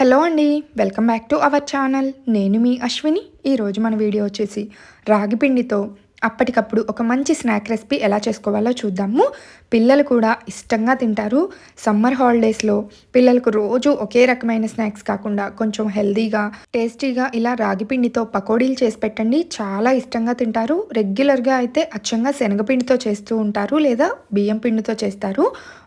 Hello అండి welcome back to our channel. నేను మీ అశ్విని. ఈరోజు మన వీడియో వచ్చేసి రాగి పిండితో అప్పటికప్పుడు ఒక మంచి స్నాక్ రెసిపీ ఎలా చేసుకోవాలో చూద్దాము. పిల్లలు కూడా ఇష్టంగా తింటారు. సమ్మర్ హాలిడేస్లో పిల్లలకు రోజు ఒకే రకమైన స్నాక్స్ కాకుండా కొంచెం హెల్దీగా టేస్టీగా ఇలా రాగి పిండితో పకోడీలు చేసి పెట్టండి. చాలా ఇష్టంగా తింటారు. రెగ్యులర్గా అయితే అచ్చంగా శనగపిండితో చేస్తూ ఉంటారు లేదా బియ్యం పిండితో చేస్తారు.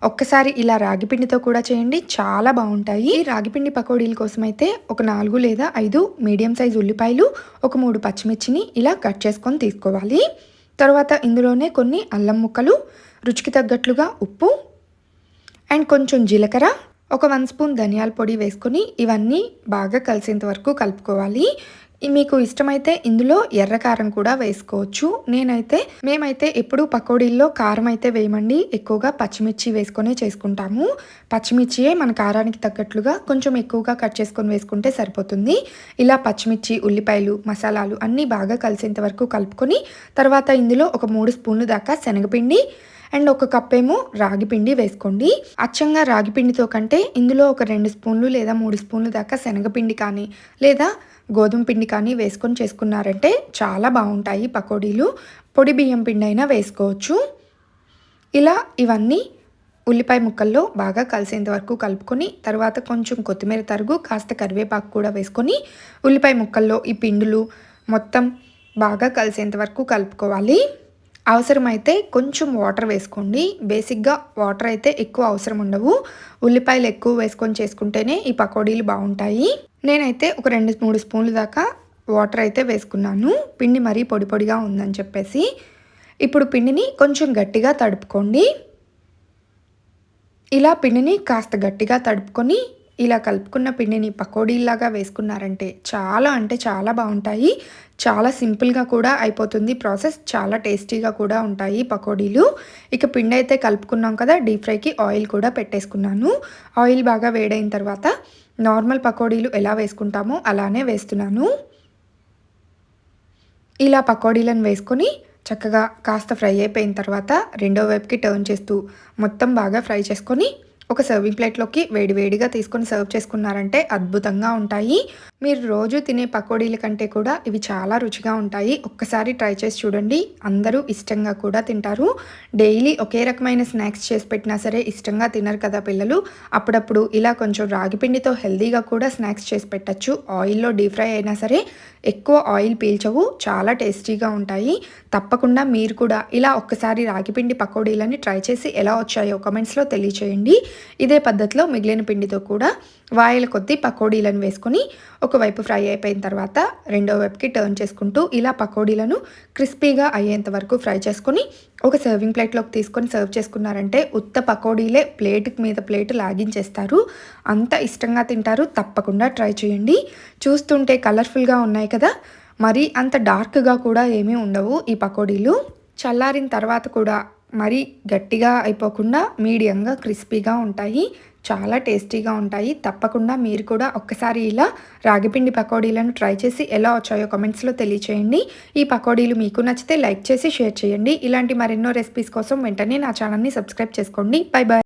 ఒక్కసారి ఇలా రాగి పిండితో కూడా చేయండి. చాలా బాగుంటాయి. ఈ రాగి పిండి పకోడీల కోసం అయితే ఒక నాలుగు లేదా ఐదు మీడియం సైజ్ ఉల్లిపాయలు ఒక మూడు పచ్చిమిర్చిని ఇలా కట్ చేసుకొని తీసుకోవాలి. తర్వాత ఇందులోనే కొన్ని అల్లం ముక్కలు రుచికి తగ్గట్లుగా ఉప్పు అండ్ కొంచెం జీలకర్ర ఒక వన్ స్పూన్ ధనియాల పొడి వేసుకొని ఇవన్నీ బాగా కలిసేంత వరకు కలుపుకోవాలి. మీకు ఇష్టమైతే ఇందులో ఎర్ర కారం కూడా వేసుకోవచ్చు. నేనైతే మేమైతే ఎప్పుడు పకోడీల్లో కారం అయితే వేయమండి. ఎక్కువగా పచ్చిమిర్చి వేసుకొని చేసుకుంటాము. పచ్చిమిర్చియే మన కారానికి తగ్గట్లుగా కొంచెం ఎక్కువగా కట్ చేసుకొని వేసుకుంటే సరిపోతుంది. ఇలా పచ్చిమిర్చి ఉల్లిపాయలు మసాలాలు అన్నీ బాగా కలిసేంత వరకు కలుపుకొని తర్వాత ఇందులో ఒక మూడు స్పూన్లు దాకా శనగపిండి అండ్ ఒక కప్ ఏమో రాగి పిండి వేసుకోండి. అచ్చంగా రాగి పిండితో కంటే ఇందులో ఒక రెండు స్పూన్లు లేదా మూడు స్పూన్లు దాకా శనగపిండి కానీ లేదా గోధుమ పిండి కానీ వేసుకొని చేసుకున్నారంటే చాలా బాగుంటాయి పకోడీలు. పొడి బియ్యం పిండి అయినా వేసుకోవచ్చు. ఇలా ఇవన్నీ ఉల్లిపాయ ముక్కల్లో బాగా కలిసేంత వరకు కలుపుకొని తర్వాత కొంచెం కొత్తిమీర తరుగు కాస్త కరివేపాకు కూడా వేసుకొని ఉల్లిపాయ ముక్కల్లో ఈ పిండులు మొత్తం బాగా కలిసేంత వరకు కలుపుకోవాలి. అవసరమైతే కొంచెం వాటర్ వేసుకోండి. బేసిక్గా వాటర్ అయితే ఎక్కువ అవసరం ఉండవు. ఉల్లిపాయలు ఎక్కువ వేసుకొని చేసుకుంటేనే ఈ పకోడీలు బాగుంటాయి. నేనైతే ఒక రెండు మూడు స్పూన్లు దాకా వాటర్ అయితే వేసుకున్నాను. పిండి మరీ పొడి పొడిగా ఉందని చెప్పేసి. ఇప్పుడు పిండిని కొంచెం గట్టిగా తడుపుకోండి. ఇలా పిండిని కాస్త గట్టిగా తడుపుకొని ఇలా కలుపుకున్న పిండిని పకోడీలాగా వేసుకున్నారంటే చాలా అంటే చాలా బాగుంటాయి. చాలా సింపుల్గా కూడా అయిపోతుంది ప్రాసెస్. చాలా టేస్టీగా కూడా ఉంటాయి పకోడీలు. ఇక పిండి అయితే కలుపుకున్నాం కదా డీప్ ఫ్రైకి ఆయిల్ కూడా పెట్టేసుకున్నాను. ఆయిల్ బాగా వేడైన తర్వాత నార్మల్ పకోడీలు ఎలా వేసుకుంటామో అలానే వేస్తున్నాను. ఇలా పకోడీలను వేసుకొని చక్కగా కాస్త ఫ్రై అయిపోయిన తర్వాత రెండో వైపుకి టర్న్ చేస్తూ మొత్తం బాగా ఫ్రై చేసుకొని ఒక సర్వింగ్ ప్లేట్లోకి వేడివేడిగా తీసుకొని సర్వ్ చేసుకున్నారంటే అద్భుతంగా ఉంటాయి. మీరు రోజు తినే పకోడీల కంటే కూడా ఇవి చాలా రుచిగా ఉంటాయి. ఒక్కసారి ట్రై చేసి చూడండి. అందరూ ఇష్టంగా కూడా తింటారు. డైలీ ఒకే రకమైన స్నాక్స్ చేసి పెట్టినా సరే ఇష్టంగా తినరు కదా పిల్లలు. అప్పుడప్పుడు ఇలా కొంచెం రాగిపిండితో హెల్దీగా కూడా స్నాక్స్ చేసి పెట్టచ్చు. ఆయిల్లో డీప్ ఫ్రై అయినా సరే ఎక్కువ ఆయిల్ పీల్చవు. చాలా టేస్టీగా ఉంటాయి. తప్పకుండా మీరు కూడా ఇలా ఒక్కసారి రాగిపిండి పకోడీలని ట్రై చేసి ఎలా వచ్చాయో కమెంట్స్లో తెలియచేయండి. ఇదే పద్ధతిలో మిగిలిన పిండితో కూడా వాయిల కొద్దీ పకోడీలను వేసుకొని ఒకవైపు ఫ్రై అయిపోయిన తర్వాత రెండో వైపుకి టర్న్ చేసుకుంటూ ఇలా పకోడీలను క్రిస్పీగా అయ్యేంత వరకు ఫ్రై చేసుకొని ఒక సర్వింగ్ ప్లేట్లోకి తీసుకొని సర్వ్ చేసుకున్నారంటే ఉత్త పకోడీలే ప్లేట్ మీద ప్లేట్ లాగించేస్తారు. అంత ఇష్టంగా తింటారు. తప్పకుండా ట్రై చేయండి. చూస్తుంటే కలర్ఫుల్గా ఉన్నాయి కదా. మరి అంత డార్క్గా కూడా ఏమీ ఉండవు ఈ పకోడీలు. చల్లారిన తర్వాత కూడా మరీ గట్టిగా అయిపోకుండా మీడియంగా క్రిస్పీగా ఉంటాయి. చాలా టేస్టీగా ఉంటాయి. తప్పకుండా మీరు కూడా ఒక్కసారి ఇలా రాగిపిండి పకోడీలను ట్రై చేసి ఎలా వచ్చాయో కమెంట్స్లో తెలియచేయండి. ఈ పకోడీలు మీకు నచ్చితే లైక్ చేసి షేర్ చేయండి. ఇలాంటి మరెన్నో రెసిపీస్ కోసం వెంటనే నా ఛానల్ని సబ్స్క్రైబ్ చేసుకోండి. Bye bye